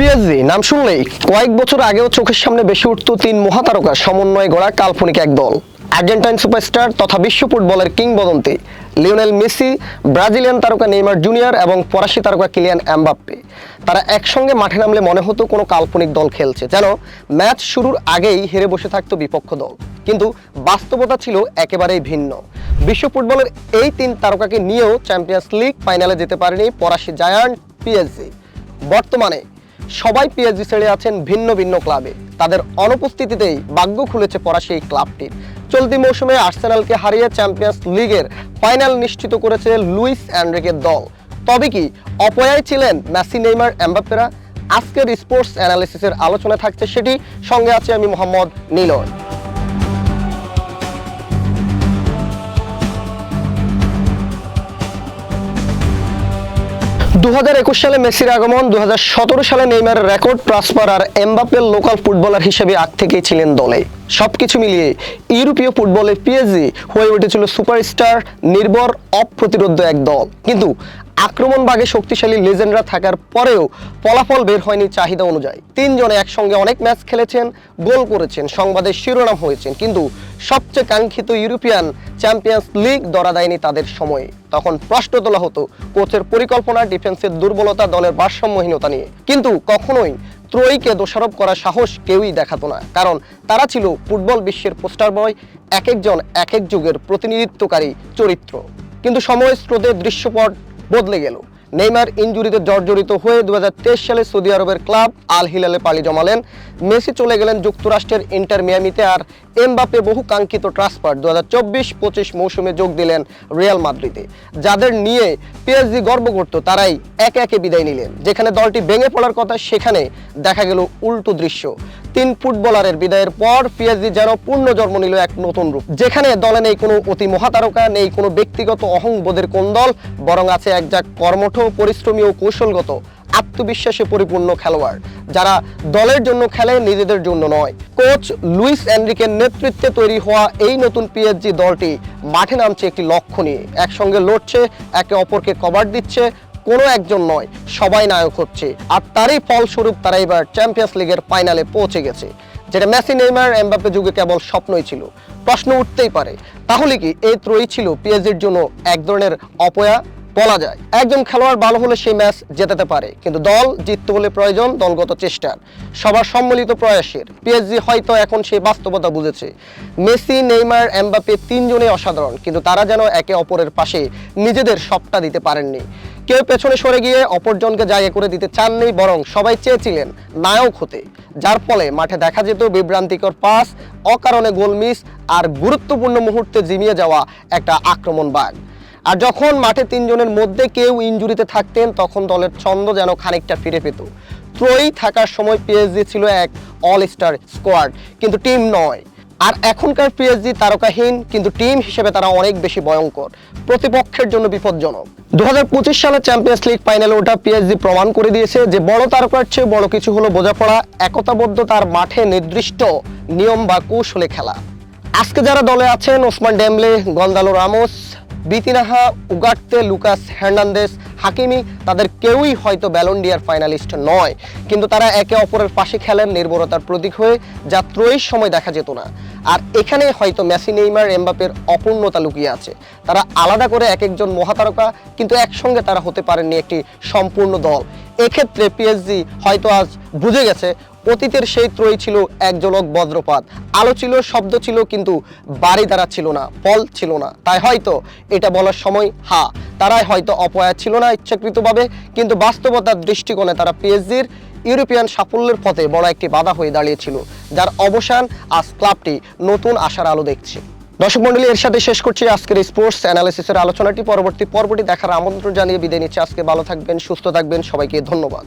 PSG, নাম শুনলেই কয়েক বছর আগেও চোখের সামনে বেশি উঠত তিন মহাতারকার সমন্বয়ে গড়া কাল্পনিক এক দল। আর্জেন্টাইন সুপারস্টার তথা বিশ্ব ফুটবলের কিংবদন্তি লিওনেল মেসি, ব্রাজিলিয়ান তারকা নেইমার জুনিয়র এবং ফরাসি তারকা কিলিয়ান অ্যাম্বাপ্পে তারা একসঙ্গে মাঠে নামলে মনে হতো কোনো কাল্পনিক দল খেলছে, যেন ম্যাচ শুরুর আগেই হেরে বসে থাকতো বিপক্ষ দল। কিন্তু বাস্তবতা ছিল একেবারেই ভিন্ন। বিশ্ব ফুটবলের এই তিন তারকাকে নিয়েও চ্যাম্পিয়ন্স লিগ ফাইনালে যেতে পারেনি ফরাসি জায়ান্ট পিএসজি। বর্তমানে সবাই পিএসজি ছেড়ে আছেন ভিন্ন ভিন্ন ক্লাবে। তাদের অনুপস্থিতিতেই ভাগ্য খুলেছে ফরাসি এই ক্লাবটির চলতি মৌসুমে আর্সেনালকে হারিয়ে চ্যাম্পিয়ন্স লিগের ফাইনাল নিশ্চিত করেছে লুইস অ্যান্ড্রিকের দল। তবে কি অপয়ায় ছিলেন মেসি, নেইমার, এমবাপ্পেরা? আজকের স্পোর্টস অ্যানালিসিসের আলোচনা থাকছে সেটি। সঙ্গে আছে আমি মোহাম্মদ নীলয় দু হাজার একুশ সালে মেসির আগমন দু সতেরো সালে নেইমারের রেকর্ড ট্রান্সফার আর এমবাপের লোকাল ফুটবলার হিসেবে আগ থেকেই ছিলেন দলে। সবকিছু মিলিয়ে ইউরোপীয় ফুটবলে পিএসজি হয়ে উঠেছিল সুপারস্টার, নির্ভর অপ্রতিরোধ এক দল। কিন্তু আক্রমণ ভাগে শক্তিশালী লেজেন্ডরা থাকার পরেও ফলাফল বের হয়নি চাহিদা অনুযায়ী। তিনজনে একসঙ্গে অনেক ম্যাচ খেলেছেন, গোল করেছেন, সংবাদের শিরোনাম হয়েছেন, কিন্তু সবচেয়ে কাঙ্ক্ষিত ইউরোপিয়ান চ্যাম্পিয়ন্স লিগ ধরা দেয়নি তাদের সময়ে। তখন প্রশ্ন তোলা হতো, কোচের পরিকল্পনা, ডিফেন্সের দুর্বলতা, দলের ভারসাম্যহীনতা নিয়ে। কিন্তু কখনোই ত্রয়ীকে দোষারোপ করার সাহস কেউই দেখাতো না, কারণ তারা ছিল ফুটবল বিশ্বের পোস্টার বয় এক একজন এক এক যুগের প্রতিনিধিত্বকারী চরিত্র। কিন্তু সময় স্রোতে দৃশ্যপট বদলে গেল। নেইমার ইঞ্জুরিতে জর্জরিত হয়ে দু হাজার তেইশ সালে সৌদি আরবের ক্লাব আল হিলালে পাড়ি জমালেন। মেসি চলে গেলেন যুক্তরাষ্ট্রের ইন্টার মিয়ামিতে আর এমবাপে বহু কাঙ্ক্ষিত ট্রান্সফার দু হাজার চব্বিশ পঁচিশ মৌসুমে যোগ দিলেন রিয়াল মাদ্রিদে। যাদের নিয়ে পিএসজি গর্ব করত, তারাই একে একে বিদায় নিলেন। যেখানে দলটি ভেঙে পড়ার কথা, সেখানে দেখা গেল উল্টো দৃশ্য। তিন ফুটবলারের বিদায়ের পর পিএসজি যেন পূর্ণ জন্ম নিল এক নতুন রূপ। যেখানে দলে নেই কোনো অতি মহাতারকা, নেই কোনো ব্যক্তিগত অহংবোধের কোন দল, বরং আছে এক যা কর্মঠ, পরিশ্রমী ও কৌশলগত, আত্মবিশ্বাসে পরিপূর্ণ খেলোয়াড়, যারা দলের জন্য খেলে, নিজেদের জন্য নয়। কোচ লুইস এনরিকের নেতৃত্বে তৈরি হওয়া এই নতুন পিএসজি দলটি মাঠে নামছে একটি লক্ষ্য নিয়ে। একসঙ্গে লড়ছে, একে অপরকে কভার দিচ্ছে কোনো একজন নয়, সবাই নায়ক হচ্ছে। আর তারই ফলস্বরূপ তারা এবার চ্যাম্পিয়ন্স লিগের ফাইনালে পৌঁছে গেছে, যেটা মেসি, নেইমার, এমবাপ্পে যুগে কেবল স্বপ্নই ছিল। প্রশ্ন উঠতেই পারে, তাহলে কি এই ত্রয়ী ছিল পিএসজির জন্য এক ধরনের অপয়া? বলা যায়, একজন খেলোয়াড় ভালো হলে সেই ম্যাচ জেতাতে পারে, কিন্তু দল জিততে হলে প্রয়োজন দলগত চেষ্টার সবার সম্মিলিত প্রয়াসের পিএসজি হয়তো এখন সেই বাস্তবতা বুঝেছে। মেসি, নেইমার এমবাপে তিনজনে অসাধারণ, কিন্তু তারা যেন একে অপরের পাশে নিজেদের সবটা দিতে পারেননি। কেউ পেছনে সরে গিয়ে অপরজনকে জায়গা করে দিতে চাননি, বরং সবাই চেয়েছিলেন নায়ক হতে। যার ফলে মাঠে দেখা যেত বিভ্রান্তিকর পাস, অকারণে গোল মিস আর গুরুত্বপূর্ণ মুহূর্তে জিমিয়ে যাওয়া একটা আক্রমণ বাঘ। আর যখন মাঠে তিনজনের মধ্যে কেউ ইনজুরিতে থাকতেন, তখন দলের ছন্দ যেন খানিকটা ফিরে পেত। ত্রয়ী থাকার সময় পিএসজি ছিল এক অল স্টার স্কোয়াড কিন্তু টিম নয়। আর এখনকার পিএসজি তারকাহীন, কিন্তু টিম হিসেবে তারা অনেক বেশি ভয়ঙ্কর। প্রতিপক্ষের জন্য বিপজ্জনক। দু সালে চ্যাম্পিয়ন্স লিগ ফাইনালে ওঠা পিএসজি প্রমাণ করে দিয়েছে যে বড় তারকার চেয়ে বড় কিছু হলো বোঝাপড়া, একতাবদ্ধ তার মাঠে নির্দিষ্ট নিয়ম বা কৌশলে খেলা। আজকে যারা দলে আছেন, Ousmane Dembele, Gonzalo Ramos, Vitinha, Ugarte, Lucas Hernandez, Hakimi, তাদের কেউই হয়তো ব্যালন্ডিয়ার ফাইনালিস্ট নয়। কিন্তু তারা একে অপরের পাশে খেলেন নির্ভরতার প্রতীক হয়ে, যা ত্রয়ীর সময় দেখা যেত না। আর এখানে হয়তো মেসি, নেইমার এমবাপের অপূর্ণতা লুকিয়ে আছে। তারা আলাদা করে এক একজন মহাতারকা কিন্তু একসঙ্গে তারা হতে পারেননি একটি সম্পূর্ণ দল। এক্ষেত্রে পিএসজি হয়তো আজ বুঝে গেছে, অতীতের সেই ত্রয়ী ছিল এক জলক বজ্রপাত। আলো ছিল, শব্দ ছিল, কিন্তু বাড়ি দ্বারা ছিল না ফল ছিল না। তাই হয়তো এটা বলার সময়, হা, তারাই হয়তো অপয়া ছিল না ইচ্ছাকৃতভাবে, কিন্তু বাস্তবতার দৃষ্টিকোণে তারা পিএসজির ইউরোপিয়ান সাফল্যের পথে বড় একটি বাধা হয়ে দাঁড়িয়েছিল, যার অবসান আজ ক্লাবটি নতুন আশার আলো দেখছে। দর্শক মন্ডলী এর সাথে শেষ করছি আজকের স্পোর্টস অ্যানালিসিসের আলোচনাটি। পরবর্তী পর্বটি দেখার আমন্ত্রণ জানিয়ে বিদায় নিচ্ছি। আজকে ভালো থাকবেন, সুস্থ থাকবেন, সবাইকে ধন্যবাদ।